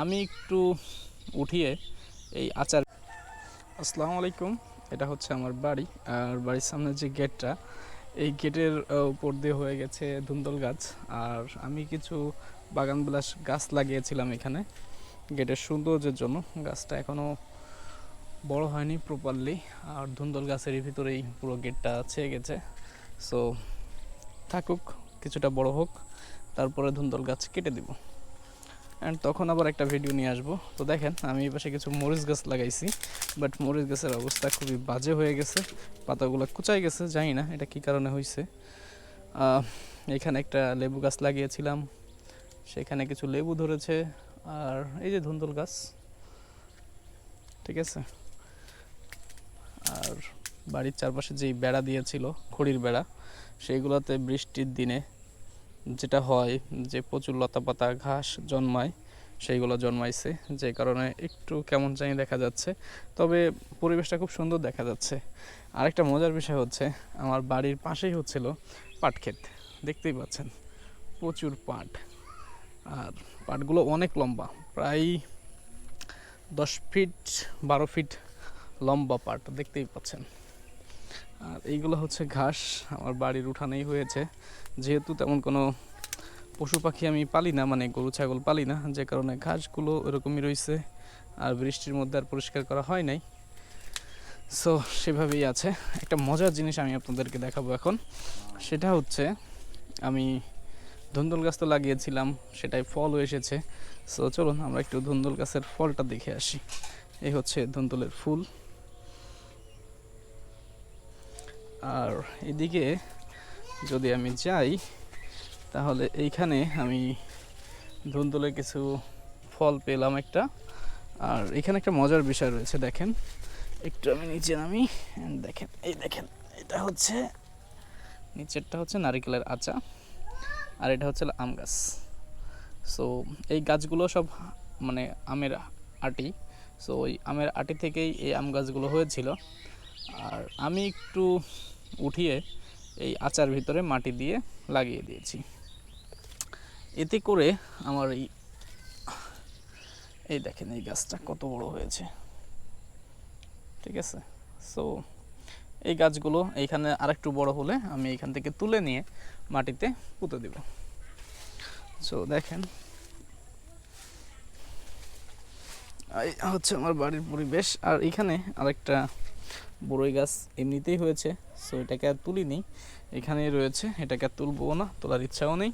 আমি একটু উঠিয়ে এই আচার আসসালামু আলাইকুম। এটা হচ্ছে আমার বাড়ি, আর বাড়ির সামনে যে গেটটা, এই গেটের উপর দিয়ে হয়ে গেছে ধুন্দল গাছ। আর আমি কিছু বাগান বিলাস গাছ লাগিয়েছিলাম এখানে, গেটের সৌন্দর্যের জন্য। গাছটা এখনও বড় হয়নি প্রপারলি আর ধুন্দল গাছের ভিতরেই পুরো গেটটা ছেয়ে গেছে। সো থাকুক, কিছুটা বড় হোক, তারপরে ধুন্দল গাছ কেটে দিব। অ্যান্ড তখন আবার একটা ভিডিও নিয়ে আসব। তো দেখেন, আমি এই পাশে কিছু মরিচ গাছ লাগাইছি বাট মরিচ গাছের অবস্থা খুবই বাজে হয়ে গেছে, পাতাগুলো কুচাই গেছে, জানি না এটা কি কারণে হয়েছে এখানে একটা লেবু গাছ লাগিয়েছিলাম, সেখানে কিছু লেবু ধরেছে, আর এই যে ধুন্দল গাছ, ঠিক আছে? আর বাড়ির চারপাশে যেই বেড়া দিয়েছিল, খড়ির বেড়া সেইগুলোতে বৃষ্টির দিনে যেটা হয় যে প্রচুর লতাপাতা ঘাস জন্মায়, সেইগুলো জন্মাইছে, যে কারণে একটু কেমন জানি দেখা যাচ্ছে। তবে পরিবেশটা খুব সুন্দর দেখা যাচ্ছে। আরেকটা মজার বিষয় হচ্ছে, আমার বাড়ির পাশেই হচ্ছিল পাট ক্ষেত। দেখতেই পাচ্ছেন, প্রচুর পাট। আর পাটগুলো অনেক লম্বা, প্রায় দশ ফিট, বারো ফিট লম্বা পাট, দেখতেই পাচ্ছেন। আর এইগুলো হচ্ছে ঘাস। আমার বাড়ির উঠানেই হয়েছে। যেহেতু তেমন কোনো পশু পাখি আমি পালি না মানে গরু, ছাগল পালি না, যে কারণে ঘাসগুলো এরকমই রয়েছে আর বৃষ্টির মধ্যে আর পরিষ্কার করা হয় নাই। সো সেভাবেই আছে। একটা মজার জিনিস আমি আপনাদেরকে দেখাবো এখন। সেটা হচ্ছে, আমি ধুন্দুল গাছ তো লাগিয়েছিলাম সেটাই ফলও এসেছে। সো চলুন আমরা একটু ধুন্দুল গাছের ফলটা দেখে আসি। এই হচ্ছে ধুন্দুলের ফুল। আর এদিকে যদি আমি যাই, তাহলে এইখানে আমি ধুন্দুলে কিছু ফল পেলাম একটা। আর এখানে একটা মজার বিষয় রয়েছে, দেখেন। একটু আমি নিচে নামি দেখেন, এই দেখেন, এটা হচ্ছে, নিচেরটা হচ্ছে নারিকেলের আচা, আর এটা হচ্ছে আম গাছ। সো এই গাছগুলো সব মানে আমের আটি। সো ওই আমের আটি থেকেই এই আম গাছগুলো হয়েছিল। আর আমি একটু উঠিয়ে এই আচার ভিতরে মাটি দিয়ে লাগিয়ে দিয়েছি। এতে করে আমার এই এই দেখেন এই গাছটা কত বড় হয়েছে। ঠিক আছে? সো এই গাছগুলো এইখানে আরেকটু বড় হলে আমি এইখান থেকে তুলে নিয়ে মাটিতে পুঁতে দিব। সো দেখেন। এই হচ্ছে আমার বাড়ির পরিবেশ। আর এখানে আরেকটা বড়ই গাছ এমনিতেই হয়েছে সো এটাকে আর তুলিনি। এখানেই রয়েছে, এটাকে আর তুলবো না, তোলার ইচ্ছাও নেই।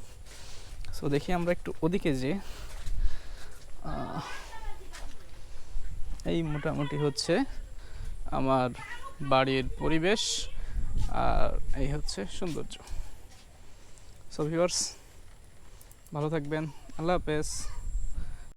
সো দেখি আমরা একটু ওদিকে যে এই মোটামুটি হচ্ছে আমার বাড়ির পরিবেশ, আর এই হচ্ছে সৌন্দর্য। সো ভিউয়ার্স ভালো থাকবেন, আল্লাহ হাফেজ।